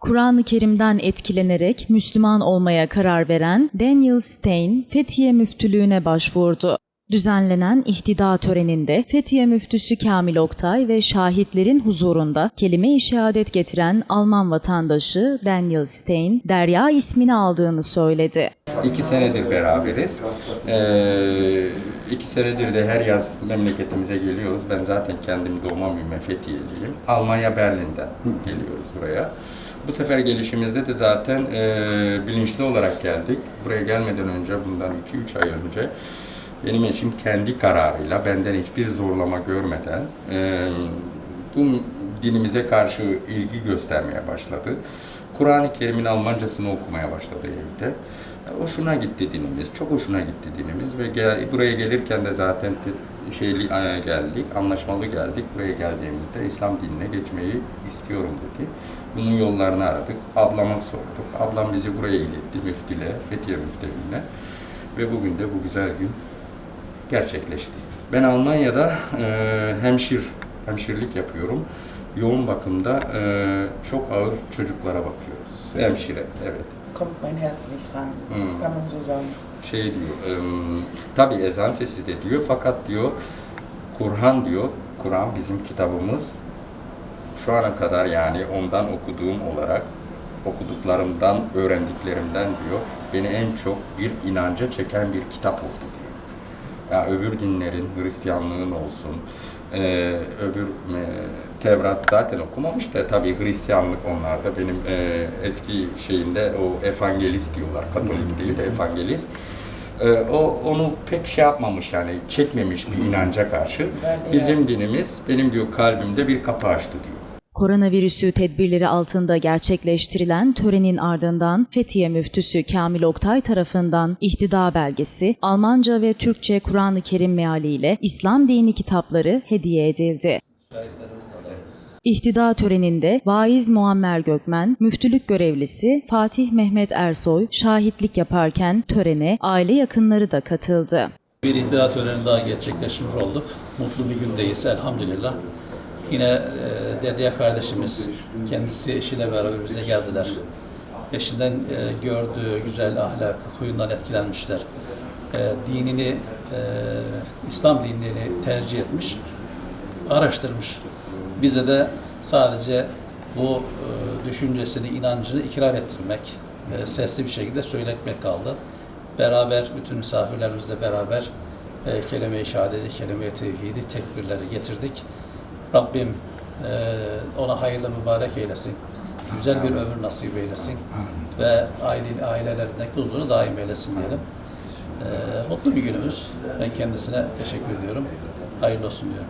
Kur'an-ı Kerim'den etkilenerek Müslüman olmaya karar veren Daniel Stein, Fethiye Müftülüğü'ne başvurdu. Düzenlenen ihtida töreninde Fethiye Müftüsü Kamil Oktay ve şahitlerin huzurunda kelime-i şehadet getiren Alman vatandaşı Daniel Stein, Derya ismini aldığını söyledi. İki senedir beraberiz. Ee, iki senedir de her yaz memleketimize geliyoruz. Ben zaten kendim doğma büyüme Fethiyeliyim. Almanya Berlin'den geliyoruz buraya. Bu sefer gelişimizde de zaten e, bilinçli olarak geldik. Buraya gelmeden önce, bundan 2-3 ay önce benim eşim kendi kararıyla, benden hiçbir zorlama görmeden e, bu dinimize karşı ilgi göstermeye başladı. Kur'an-ı Kerim'in Almancasını okumaya başladı evde. Hoşuna gitti dinimiz, çok hoşuna gitti dinimiz ve gel- buraya gelirken de zaten te- şeyli geldik, anlaşmalı geldik. Buraya geldiğimizde İslam dinine geçmeyi istiyorum dedi. Bunun yollarını aradık. Ablama sorduk. Ablam bizi buraya iletti müftüle, Fethiye müftülüğüne. Ve bugün de bu güzel gün gerçekleşti. Ben Almanya'da e, hemşir, hemşirlik yapıyorum. Yoğun bakımda e, çok ağır çocuklara bakıyoruz. Hemşire, evet. kommt mein Herz nicht ran, kann man so sagen. Şey diyor, e, tabi ezan sesi de diyor fakat diyor Kur'an diyor, Kur'an bizim kitabımız. Şu ana kadar yani ondan okuduğum olarak okuduklarımdan, öğrendiklerimden diyor beni en çok bir inanca çeken bir kitap oldu diyor. Ya öbür dinlerin, Hristiyanlığın olsun, e, öbür e, Tevrat zaten okumamış da tabii Hristiyanlık onlarda benim e, eski şeyinde o evangelist diyorlar, Katolik değil de evangelist. E, o onu pek şey yapmamış yani çekmemiş bir inanca karşı. Bizim dinimiz benim diyor kalbimde bir kapı açtı diyor. Koronavirüsü tedbirleri altında gerçekleştirilen törenin ardından Fethiye Müftüsü Kamil Oktay tarafından ihtida belgesi, Almanca ve Türkçe Kur'an-ı Kerim mealiyle İslam dini kitapları hediye edildi. İhtida töreninde vaiz Muammer Gökmen, müftülük görevlisi Fatih Mehmet Ersoy şahitlik yaparken törene aile yakınları da katıldı. Bir ihtida töreni daha gerçekleşmiş olduk. Mutlu bir gündeyiz elhamdülillah. Yine e, Derya kardeşimiz kendisi eşiyle beraber bize geldiler. Eşinden e, gördüğü güzel ahlakı, huyundan etkilenmişler. E, dinini, e, İslam dinini tercih etmiş, araştırmış. Bize de sadece bu e, düşüncesini, inancını ikrar ettirmek, e, sesli bir şekilde söyletmek kaldı. Beraber, bütün misafirlerimizle beraber e, kelime-i şehadeti, kelime-i tevhidi, tekbirleri getirdik. Rabbim e, ona hayırlı mübarek eylesin. Güzel bir ömür nasip eylesin. Ve aile, ailelerindeki huzuru daim eylesin diyelim. E, mutlu bir günümüz. Ben kendisine teşekkür ediyorum. Hayırlı olsun diyorum.